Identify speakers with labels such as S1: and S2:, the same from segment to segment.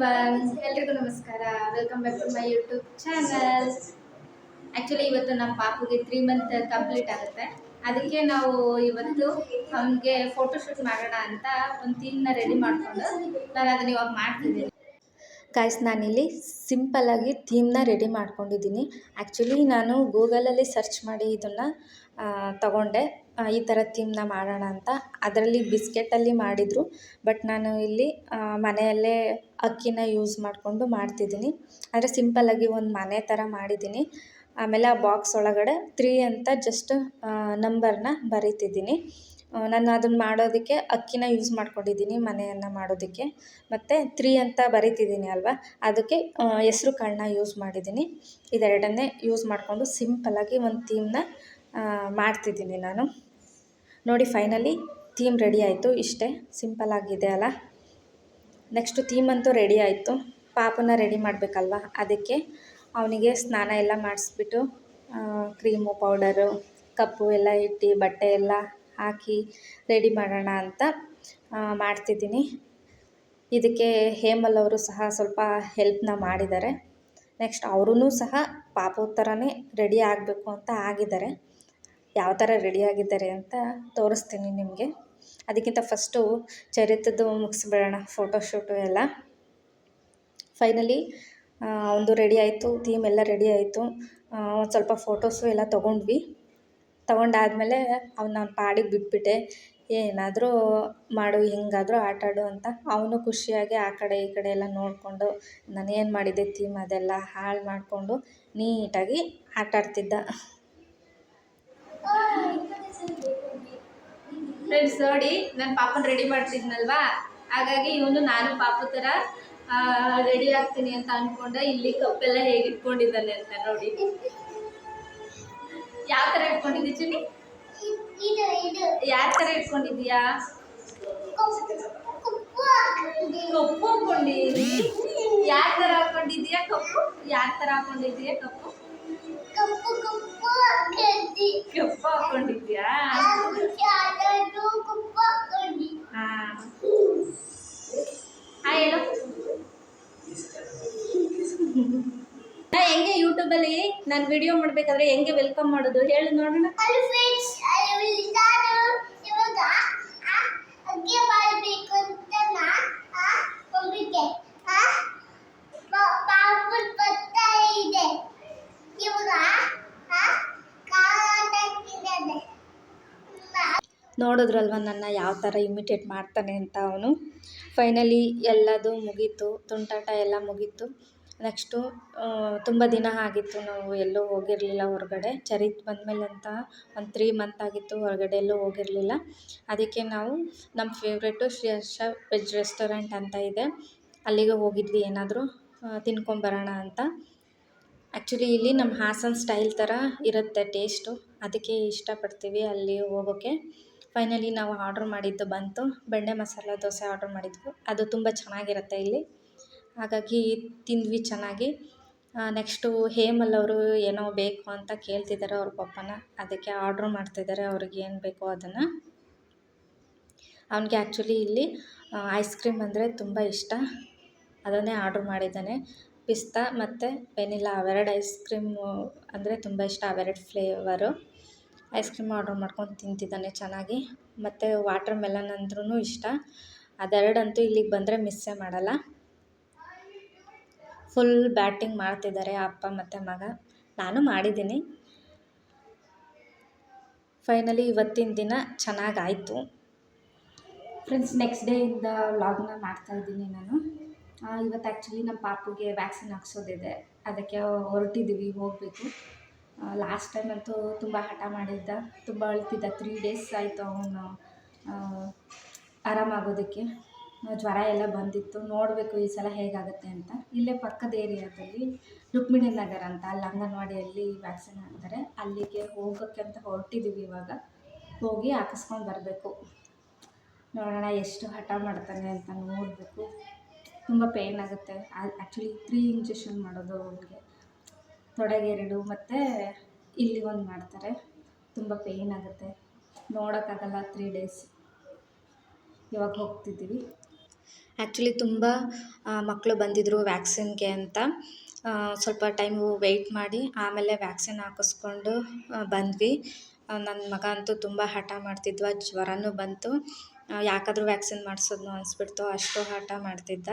S1: Everyone ಎಲ್ರಿಗೂ ನಮಸ್ಕಾರ. Welcome back to my YouTube channel actually ಇವತ್ತು ನಮ್ಮ ಪಾಪುಗೆ ತ್ರೀ ಮಂತ್ ಕಂಪ್ಲೀಟ್ ಆಗುತ್ತೆ. ಅದಕ್ಕೆ ನಾವು ಇವತ್ತು ನಮಗೆ ಫೋಟೋಶೂಟ್ ಮಾಡೋಣ ಅಂತ ಒಂದು ಥೀಮ್ನ ರೆಡಿ ಮಾಡಿಕೊಂಡು ನಾನು ಅದನ್ನು ಇವಾಗ ಮಾಡ್ತಿದ್ದೀನಿ.
S2: ಗಾಯ್ಸ್ ನಾನಿಲ್ಲಿ ಸಿಂಪಲ್ಲಾಗಿ ಥೀಮ್ನ ರೆಡಿ ಮಾಡ್ಕೊಂಡಿದ್ದೀನಿ. ಆ್ಯಕ್ಚುಲಿ ನಾನು ಗೂಗಲಲ್ಲಿ ಸರ್ಚ್ ಮಾಡಿ ಇದನ್ನು ತಗೊಂಡೆ. ಈ ಥರ ಥೀಮ್ನ ಮಾಡೋಣ ಅಂತ. ಅದರಲ್ಲಿ ಬಿಸ್ಕೆಟಲ್ಲಿ ಮಾಡಿದರು ಬಟ್ ನಾನು ಇಲ್ಲಿ ಮನೆಯಲ್ಲೇ ಅಕ್ಕಿನ ಯೂಸ್ ಮಾಡಿಕೊಂಡು ಮಾಡ್ತಿದ್ದೀನಿ. ಆದರೆ ಸಿಂಪಲ್ಲಾಗಿ ಒಂದು ಮನೆ ಥರ ಮಾಡಿದ್ದೀನಿ. ಆಮೇಲೆ ಆ ಬಾಕ್ಸ್ ಒಳಗಡೆ ತ್ರೀ ಅಂತ ಜಸ್ಟ್ ನಂಬರ್ನ ಬರೀತಿದ್ದೀನಿ. ನಾನು ಅದನ್ನು ಮಾಡೋದಕ್ಕೆ ಅಕ್ಕಿನ ಯೂಸ್ ಮಾಡ್ಕೊಂಡಿದ್ದೀನಿ, ಮನೆಯನ್ನು ಮಾಡೋದಕ್ಕೆ. ಮತ್ತು ತ್ರೀ ಅಂತ ಬರಿತಿದ್ದೀನಿ ಅಲ್ವಾ? ಅದಕ್ಕೆ ಹೆಸ್ರು ಕಾಳನ್ನ ಯೂಸ್ ಮಾಡಿದ್ದೀನಿ. ಇದೆರಡನ್ನೇ ಯೂಸ್ ಮಾಡಿಕೊಂಡು ಸಿಂಪಲ್ಲಾಗಿ ಒಂದು ಥೀಮ್ನ ಮಾಡ್ತಿದ್ದೀನಿ ನಾನು. ನೋಡಿ ಫೈನಲಿ ಥೀಮ್ ರೆಡಿ ಆಯಿತು. ಇಷ್ಟೇ ಸಿಂಪಲ್ಲಾಗಿದೆ ಅಲ್ಲ? ನೆಕ್ಸ್ಟು ಥೀಮ್ ಅಂತೂ ರೆಡಿ ಆಯಿತು. ಪಾಪನ ರೆಡಿ ಮಾಡಬೇಕಲ್ವ? ಅದಕ್ಕೆ ಅವನಿಗೆ ಸ್ನಾನ ಎಲ್ಲ ಮಾಡಿಸ್ಬಿಟ್ಟು ಕ್ರೀಮು ಪೌಡರು ಕಪ್ಪು ಎಲ್ಲ ಇಟ್ಟು, ಬಟ್ಟೆ ಎಲ್ಲ ಹಾಕಿ ರೆಡಿ ಮಾಡೋಣ ಅಂತ ಮಾಡ್ತಿದ್ದೀನಿ. ಇದಕ್ಕೆ ಹೇಮಲ್ ಅವರು ಸಹ ಸ್ವಲ್ಪ ಹೆಲ್ಪ್ನ ಮಾಡಿದ್ದಾರೆ. ನೆಕ್ಸ್ಟ್ ಅವರೂ ಸಹ ಪಾಪದ ಥರನೇ ರೆಡಿ ಆಗಬೇಕು ಅಂತ ಆಗಿದ್ದಾರೆ. ಯಾವ ಥರ ರೆಡಿ ಆಗಿದ್ದಾರೆ ಅಂತ ತೋರಿಸ್ತೀನಿ ನಿಮಗೆ. ಅದಕ್ಕಿಂತ ಫಸ್ಟು ಚರಿತ್ರದ್ದು ಮುಗಿಸ್ಬಿಡೋಣ ಫೋಟೋಶೂಟು ಎಲ್ಲ. ಫೈನಲಿ ಒಂದು ರೆಡಿ ಆಯಿತು ಥೀಮ್ ಎಲ್ಲ ರೆಡಿ ಆಯಿತು. ಒಂದು ಸ್ವಲ್ಪ ಫೋಟೋಸು ಎಲ್ಲ ತೊಗೊಂಡ್ವಿ. ತೊಗೊಂಡಾದಮೇಲೆ ಅವ್ನು ನಾನು ಪಾಡಿಗೆ ಬಿಟ್ಬಿಟ್ಟೆ. ಏನಾದರೂ ಮಾಡು, ಹಿಂಗಾದರೂ ಆಟಾಡು ಅಂತ ಅವನು ಖುಷಿಯಾಗಿ ಆ ಕಡೆ ಈ ಕಡೆ ಎಲ್ಲ ನೋಡಿಕೊಂಡು ನಾನು ಏನು ಮಾಡಿದ್ದೆ ಥೀಮ್ ಅದೆಲ್ಲ ಹಾಳು ಮಾಡಿಕೊಂಡು ನೀಟಾಗಿ ಆಟಾಡ್ತಿದ್ದ.
S1: ಫ್ರೆಂಡ್ಸ್ ನೋಡಿ ನಾನು ಪಾಪನ ರೆಡಿ ಮಾಡ್ತಿದ್ನಲ್ವಾ? ಹಾಗಾಗಿ ಇವನು ನಾನು ಪಾಪು ಥರ ರೆಡಿ ಆಗ್ತೀನಿ ಅಂತ ಅನ್ಕೊಂಡೆ. ಇಲ್ಲಿ ಕಪ್ಪೆಲ್ಲ ಹೇಗೆ ಇಟ್ಕೊಂಡಿದ್ದಾನೆ ಅಂತ ನೋಡಿ. ಯಾವ ಥರ ಇಟ್ಕೊಂಡಿದ್ದಿ ಚಿನಿ
S3: ಯಾರ ಇದು
S1: ಯಾವ ಥರ ಇಟ್ಕೊಂಡಿದ್ಯಾ
S3: ಕಪ್ಪು
S1: ಕಪ್ಪು ಹಾಕೊಂಡಿದ್ದಿ. ಯಾವ ಥರ ಹಾಕೊಂಡಿದ್ಯಾ ಕಪ್ಪು? ಯಾವ ಥರ ಹಾಕೊಂಡಿದ್ಯಾ ಕಪ್ಪು? ಯೂಟ್ಯೂಬಲ್ಲಿ ನಾನು ವಿಡಿಯೋ ಮಾಡಬೇಕಾದ್ರೆ ಹೆಂಗೆ ವೆಲ್ಕಮ್ ಮಾಡೋದು ಹೇಳಿ ನೋಡೋಣ.
S3: ಹಲೋ ಫ್ರೆಂಡ್ಸ್ ನಾನು ಇವಾಗ ಆ, ಅಡ್ಗೆ ಮಾಡಬೇಕು ಅಂತ ನಾ ಕೊಂಬಿದ್ದೆ ಪಾಪು ಬರ್ತಾ ಇದೆ. ಇವಾಗ ಆ, ಕಾಲ ಹಾಕಿದ್ದಾನೆ
S2: ನೋಡಿದ್ರಲ್ವ ನನ್ನ ಯಾವ ಥರ ಇಮಿಟೇಟ್ ಮಾಡ್ತಾನೆ ಅಂತ ಅವನು. ಫೈನಲಿ ಎಲ್ಲದು ಮುಗೀತು ತುಂಟಾಟ ಎಲ್ಲ ಮುಗೀತು. ನೆಕ್ಸ್ಟು ತುಂಬ ದಿನ ಆಗಿತ್ತು ನಾವು ಎಲ್ಲೂ ಹೋಗಿರಲಿಲ್ಲ ಹೊರಗಡೆ. ಚರಿತ್ ಬಂದಮೇಲೆ ಅಂತ ಒಂದು ತ್ರೀ ಮಂತ್ ಆಗಿತ್ತು ಹೊರಗಡೆ ಎಲ್ಲೂ ಹೋಗಿರಲಿಲ್ಲ. ಅದಕ್ಕೆ ನಾವು ನಮ್ಮ ಫೇವ್ರೇಟು ಹರ್ಷ ವೆಜ್ ರೆಸ್ಟೋರೆಂಟ್ ಅಂತ ಇದೆ. ಅಲ್ಲಿಗೆ ಹೋಗಿದ್ವಿ ಏನಾದರೂ ತಿನ್ಕೊಂಬರೋಣ ಅಂತ. ಆ್ಯಕ್ಚುಲಿ ಇಲ್ಲಿ ನಮ್ಮ ಹಾಸನ ಸ್ಟೈಲ್ ಥರ ಇರುತ್ತೆ ಟೇಸ್ಟು ಅದಕ್ಕೆ ಇಷ್ಟಪಡ್ತೀವಿ ಅಲ್ಲಿ ಹೋಗೋಕ್ಕೆ ಫೈನಲಿ ನಾವು ಆರ್ಡ್ರ್ ಮಾಡಿದ್ದು ಬಂತು. ಬೆಣ್ಣೆ ಮಸಾಲ ದೋಸೆ ಆರ್ಡ್ರ್ ಮಾಡಿದ್ವು. ಅದು ತುಂಬ ಚೆನ್ನಾಗಿರುತ್ತೆ ಇಲ್ಲಿ. ಹಾಗಾಗಿ ತಿಂದ್ವಿ ಚೆನ್ನಾಗಿ. ನೆಕ್ಸ್ಟು ಹೇಮಲ್ ಅವರು ಏನೋ ಬೇಕು ಅಂತ ಕೇಳ್ತಿದ್ದಾರೆ ಅವ್ರ ಪಪ್ಪನ. ಅದಕ್ಕೆ ಆರ್ಡ್ರ್ ಮಾಡ್ತಿದ್ದಾರೆ ಅವ್ರಿಗೆ ಏನು ಬೇಕೋ ಅದನ್ನು. ಅವನಿಗೆ ಆ್ಯಕ್ಚುಲಿ ಇಲ್ಲಿ ಐಸ್ ಕ್ರೀಮ್ ಅಂದರೆ ತುಂಬ ಇಷ್ಟ. ಅದನ್ನೇ ಆರ್ಡ್ರ್ ಮಾಡಿದ್ದಾನೆ. ಪಿಸ್ತಾ ಮತ್ತು ವೆನಿಲಾ ಅವೆರಡು ಐಸ್ ಕ್ರೀಮು ಅಂದರೆ ತುಂಬ ಇಷ್ಟ, ಅವೆರಡು ಫ್ಲೇವರು ಐಸ್ ಕ್ರೀಮ್ ಆರ್ಡ್ರ್ ಮಾಡ್ಕೊಂಡು ತಿಂತಿದ್ದಾನೆ ಚೆನ್ನಾಗಿ. ಮತ್ತು ವಾಟರ್ ಮೆಲನ್ ಅಂದ್ರೂ ಇಷ್ಟ. ಅದೆರಡಂತೂ ಇಲ್ಲಿಗೆ ಬಂದರೆ ಮಿಸ್ಸೇ ಮಾಡಲ್ಲ. ಫುಲ್ ಬ್ಯಾಟಿಂಗ್ ಮಾಡ್ತಿದ್ದಾರೆ ಅಪ್ಪ ಮತ್ತು ಮಗ. ನಾನು ಮಾಡಿದ್ದೀನಿ. ಫೈನಲಿ ಇವತ್ತಿನ ದಿನ ಚೆನ್ನಾಗಾಯಿತು.
S1: ಫ್ರೆಂಡ್ಸ್ ನೆಕ್ಸ್ಟ್ ಡೇಯಿಂದ ವ್ಲಾಗ್ನ ಮಾಡ್ತಾ ಇದ್ದೀನಿ ನಾನು. ಇವತ್ತು ಆ್ಯಕ್ಚುಲಿ ನಮ್ಮ ಪಾಪುಗೆ ವ್ಯಾಕ್ಸಿನ್ ಹಾಕ್ಸೋದಿದೆ. ಅದಕ್ಕೆ ಹೊರಟಿದ್ದೀವಿ ಹೋಗಬೇಕು. ಲಾಸ್ಟ್ ಟೈಮ್ ಅಂತೂ ತುಂಬ ಹಠ ಮಾಡಿದ್ದ. ತುಂಬ ಅಳ್ತಿದ್ದ. ತ್ರೀ ಡೇಸ್ ಆಯಿತು ಅವನು ಆರಾಮಾಗೋದಕ್ಕೆ. ಜ್ವರ ಎಲ್ಲ ಬಂದಿತ್ತು. ನೋಡಬೇಕು ಈ ಸಲ ಹೇಗಾಗುತ್ತೆ ಅಂತ. ಇಲ್ಲೇ ಪಕ್ಕದ ಏರಿಯಾದಲ್ಲಿ ರುಕ್ಮಿಣಿ ನಗರ ಅಂತ ಅಲ್ಲಿ ಅಂಗನವಾಡಿಯಲ್ಲಿ ವ್ಯಾಕ್ಸಿನ್ ಹಾಕ್ತಾರೆ. ಅಲ್ಲಿಗೆ ಹೋಗೋಕ್ಕೆ ಅಂತ ಹೊರಟಿದ್ದೀವಿ ಇವಾಗ. ಹೋಗಿ ಹಾಕಿಸ್ಕೊಂಡು ಬರಬೇಕು. ನೋಡೋಣ ಎಷ್ಟು ಹಠ ಮಾಡ್ತಾನೆ ಅಂತ ನೋಡಬೇಕು. ತುಂಬ ಪೇಯ್ನ್ ಆಗುತ್ತೆ. ಆ್ಯಕ್ಚುಲಿ ತ್ರೀ ಇಂಜೆಕ್ಷನ್ ಮಾಡೋದು ಅವನಿಗೆ. ತೊಡೆಗೆ ಎರಡು, ಮತ್ತು ಇಲ್ಲಿ ಒಂದು ಮಾಡ್ತಾರೆ. ತುಂಬ ಪೇಯ್ನ್ ಆಗುತ್ತೆ. ನೋಡೋಕ್ಕಾಗಲ್ಲ ತ್ರೀ ಡೇಸ್ ಇವಾಗ ಹೋಗ್ತಿದ್ದೀವಿ.
S2: ಆ್ಯಕ್ಚುಲಿ ತುಂಬ ಮಕ್ಕಳು ಬಂದಿದ್ದರು ವ್ಯಾಕ್ಸಿನ್ಗೆ ಅಂತ. ಸ್ವಲ್ಪ ಟೈಮು ವೆಯ್ಟ್ ಮಾಡಿ ಆಮೇಲೆ ವ್ಯಾಕ್ಸಿನ್ ಹಾಕಿಸ್ಕೊಂಡು ಬಂದ್ವಿ. ನನ್ನ ಮಗ ಅಂತೂ ತುಂಬ ಹಠ ಮಾಡ್ತಿದ್ವ, ಜ್ವರನೂ ಬಂತು. ಯಾಕಾದರೂ ವ್ಯಾಕ್ಸಿನ್ ಮಾಡಿಸೋದು ಅನಿಸ್ಬಿಡ್ತು, ಅಷ್ಟು ಹಠ ಮಾಡ್ತಿದ್ದ.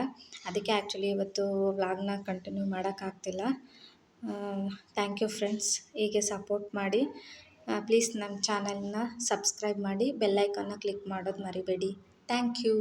S2: ಅದಕ್ಕೆ ಆ್ಯಕ್ಚುಲಿ ಇವತ್ತು ವ್ಲಾಗ್ನ ಕಂಟಿನ್ಯೂ ಮಾಡೋಕ್ಕಾಗ್ತಿಲ್ಲ ಥ್ಯಾಂಕ್ ಯು ಫ್ರೆಂಡ್ಸ್ ಹೀಗೆ ಸಪೋರ್ಟ್ ಮಾಡಿ. ಪ್ಲೀಸ್ ನಮ್ಮ ಚಾನಲ್ನ ಸಬ್ಸ್ಕ್ರೈಬ್ ಮಾಡಿ ಬೆಲ್ಲೈಕನ್ನ ಕ್ಲಿಕ್ ಮಾಡೋದು ಮರಿಬೇಡಿ. Thank you